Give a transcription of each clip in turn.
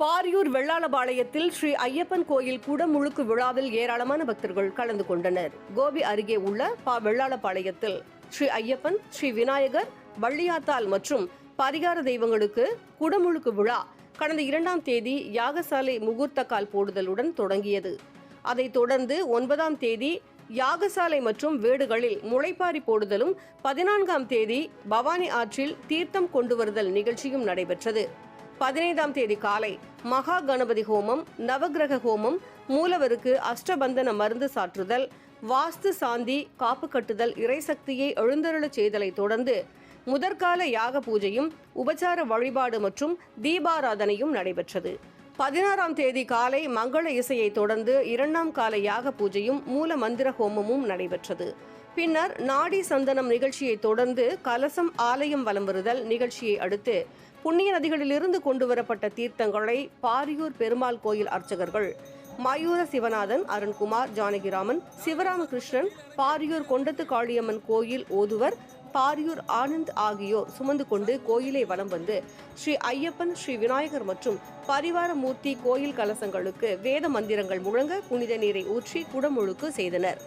பாரியூர் வெள்ளாளபாளையத்தில் ஸ்ரீ ஐயப்பன் கோயில் குடமுழுக்கு விழாவில் ஏராளமான பக்தர்கள் கலந்து கொண்டனர். கோபி அருகே உள்ள பா வெள்ளாளபாளையத்தில் ஸ்ரீ ஐயப்பன் ஸ்ரீ விநாயகர் வள்ளியாத்தாள் மற்றும் பரிகார தெய்வங்களுக்கு குடமுழுக்கு விழா கடந்த இரண்டாம் தேதி யாகசாலை முகூர்த்த கால் போடுதலுடன் தொடங்கியது. அதைத் தொடர்ந்து ஒன்பதாம் தேதி யாகசாலை மற்றும் வீடுகளில் முளைப்பாரி போடுதலும் பதினான்காம் தேதி பவானி ஆற்றில் தீர்த்தம் கொண்டு வருதல் நிகழ்ச்சியும் நடைபெற்றது. பதினைந்தாம் தேதி காலை மகா கணபதி ஹோமம் நவக்கிரக ஹோமம் மூலவருக்கு அஷ்டபந்தன மருந்து சாற்றுதல் வாஸ்து சாந்தி காப்பு கட்டுதல் இறைசக்தியை எழுந்தருளச் செய்தலை தொடர்ந்து முதற்கால யாக பூஜையும் உபச்சார வழிபாடு மற்றும் தீபாராதனையும் நடைபெற்றது. பதினாறாம் தேதி காலை மங்கள இசையை தொடர்ந்து இரண்டாம் கால யாக பூஜையும் மூல மந்திர ஹோமமும் நடைபெற்றது. பின்னர் நாடி சந்தனம் நிகழ்ச்சியை தொடர்ந்து கலசம் ஆலயம் வலம் வருதல் நிகழ்ச்சியை அடுத்து புண்ணிய நதிகளிலிருந்து கொண்டு வரப்பட்ட தீர்த்தங்களை பாரியூர் பெருமாள் கோயில் அர்ச்சகர்கள் மயூர சிவநாதன் அருண்குமார் ஜானகிராமன் சிவராமகிருஷ்ணன் பாரியூர் கொண்டத்து காளியம்மன் கோயில் ஓதுவர் பாரியூர் ஆனந்த் ஆகியோர் சுமந்து கொண்டு கோயிலை வலம் வந்து ஸ்ரீ ஐயப்பன் ஸ்ரீ விநாயகர் மற்றும் பரிவார மூர்த்தி கோயில் கலசங்களுக்கு வேத மந்திரங்கள் முழங்க புனித நீரை ஊற்றி குடமுழுக்கு செய்தனர்.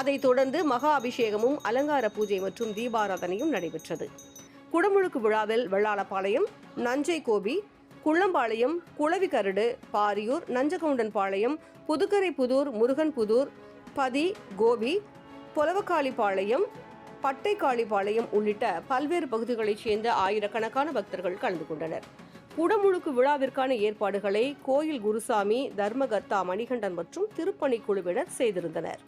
அதைத் தொடர்ந்து மகா அபிஷேகமும் அலங்கார பூஜை மற்றும் தீபாராதனையும் நடைபெற்றது. குடமுழுக்கு விழாவில் வெள்ளாளப்பாளையம் நஞ்சை கோபி குள்ளம்பாளையம் குளவிக்கரடு பாரியூர் நஞ்சகவுண்டன்பாளையம் புதுக்கரை புதூர் முருகன் புதூர் பதி கோபி பொலவக்காளிப்பாளையம் பட்டைக்காளிபாளையம் உள்ளிட்ட பல்வேறு பகுதிகளைச் சேர்ந்த ஆயிரக்கணக்கான பக்தர்கள் கலந்து கொண்டனர். குடமுழுக்கு விழாவிற்கான ஏற்பாடுகளை கோயில் குருசாமி தர்மகர்த்தா மணிகண்டன் மற்றும் திருப்பணிக்குழுவினர் செய்திருந்தனர்.